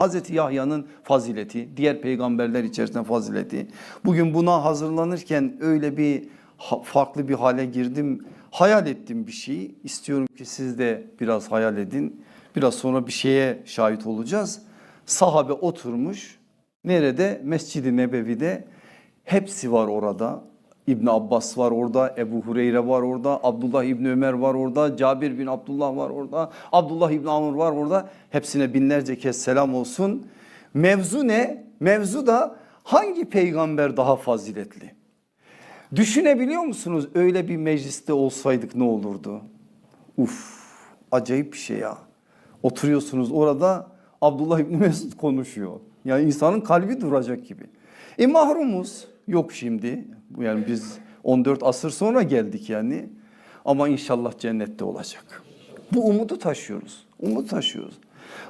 Hazreti Yahya'nın fazileti, diğer peygamberler içerisinde fazileti. Bugün buna hazırlanırken öyle bir farklı bir hale girdim. Hayal ettim bir şeyi. İstiyorum ki siz de biraz hayal edin. Biraz sonra bir şeye şahit olacağız. Sahabe oturmuş. Nerede? Mescid-i Nebevi'de. Hepsi var orada. İbn Abbas var orada, Ebu Hureyre var orada, Abdullah İbni Ömer var orada, Cabir bin Abdullah var orada, Abdullah İbni Amr var orada. Hepsine binlerce kez selam olsun. Mevzu ne? Mevzu da hangi peygamber daha faziletli? Düşünebiliyor musunuz öyle bir mecliste olsaydık ne olurdu? Uf acayip bir şey ya. Oturuyorsunuz orada Abdullah İbni Mesud konuşuyor. Yani insanın kalbi duracak gibi. E mahrumuz yok şimdi. Yani biz 14 asır sonra geldik yani. Ama inşallah cennette olacak. Bu umudu taşıyoruz. Umut taşıyoruz.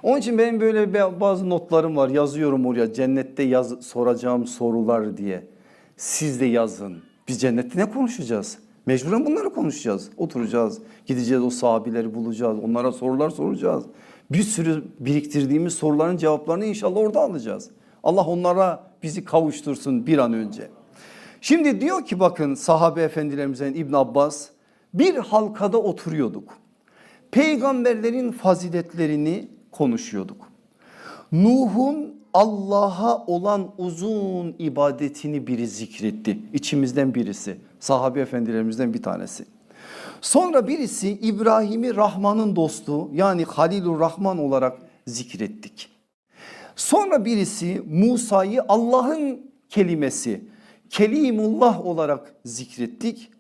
Onun için benim böyle bazı notlarım var. Yazıyorum oraya cennette yaz, soracağım sorular diye. Siz de yazın. Biz cennette ne konuşacağız? Mecburen bunları konuşacağız. Oturacağız. Gideceğiz o sahabileri bulacağız. Onlara sorular soracağız. Bir sürü biriktirdiğimiz soruların cevaplarını inşallah orada alacağız. Allah onlara bizi kavuştursun bir an önce. Şimdi diyor ki bakın sahabe efendilerimizden İbn Abbas bir halkada oturuyorduk. Peygamberlerin faziletlerini konuşuyorduk. Nuh'un Allah'a olan uzun ibadetini biri zikretti. İçimizden birisi. Sahabe efendilerimizden bir tanesi. Sonra birisi İbrahim'i Rahman'ın dostu yani Halilur Rahman olarak zikrettik. Sonra birisi Musa'yı Allah'ın kelimesi Kelimullah olarak zikrettik.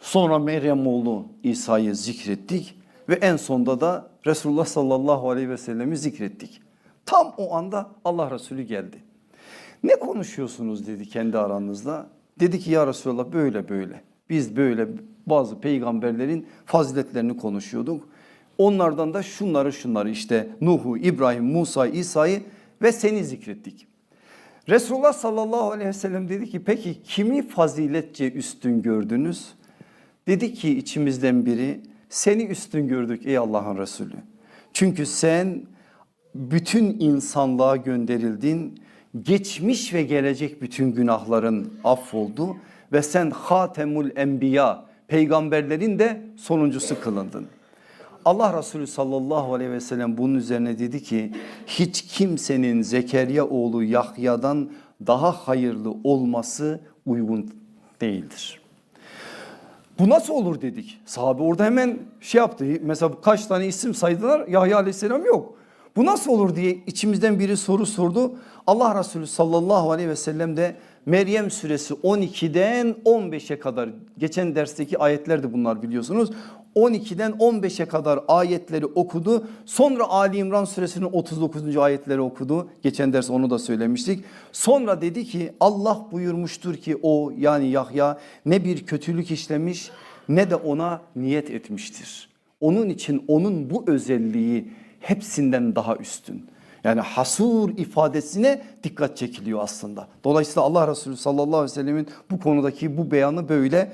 Sonra Meryem oğlu İsa'yı zikrettik ve en sonda da Resulullah sallallahu aleyhi ve sellemi zikrettik. Tam o anda Allah Resulü geldi. Ne konuşuyorsunuz dedi kendi aranızda. Dedi ki ya Resulallah böyle böyle. Biz böyle bazı peygamberlerin faziletlerini konuşuyorduk. Onlardan da şunları şunları işte Nuh'u, İbrahim, Musa, İsa'yı ve seni zikrettik. Resulullah sallallahu aleyhi ve sellem dedi ki peki kimi faziletçe üstün gördünüz? Dedi ki içimizden biri seni üstün gördük ey Allah'ın Resulü. Çünkü sen bütün insanlığa gönderildin. Geçmiş ve gelecek bütün günahların affoldu ve sen Hatemul Enbiya peygamberlerin de sonuncusu kılındın. Allah Resulü sallallahu aleyhi ve sellem bunun üzerine dedi ki hiç kimsenin Zekeriya oğlu Yahya'dan daha hayırlı olması uygun değildir. Bu nasıl olur dedik. Sahabe orada hemen şey yaptı. Mesela kaç tane isim saydılar Yahya aleyhisselam yok. Bu nasıl olur diye içimizden biri soru sordu. Allah Resulü sallallahu aleyhi ve sellem de Meryem suresi 12'den 15'e kadar geçen dersteki ayetler de bunlar biliyorsunuz. 12'den 15'e kadar ayetleri okudu. Sonra Ali İmran suresinin 39. ayetleri okudu. Geçen ders onu da söylemiştik. Sonra dedi ki Allah buyurmuştur ki o yani Yahya ne bir kötülük işlemiş ne de ona niyet etmiştir. Onun için onun bu özelliği hepsinden daha üstün. Yani hasur ifadesine dikkat çekiliyor aslında. Dolayısıyla Allah Resulü sallallahu aleyhi ve sellemin bu konudaki bu beyanı böyle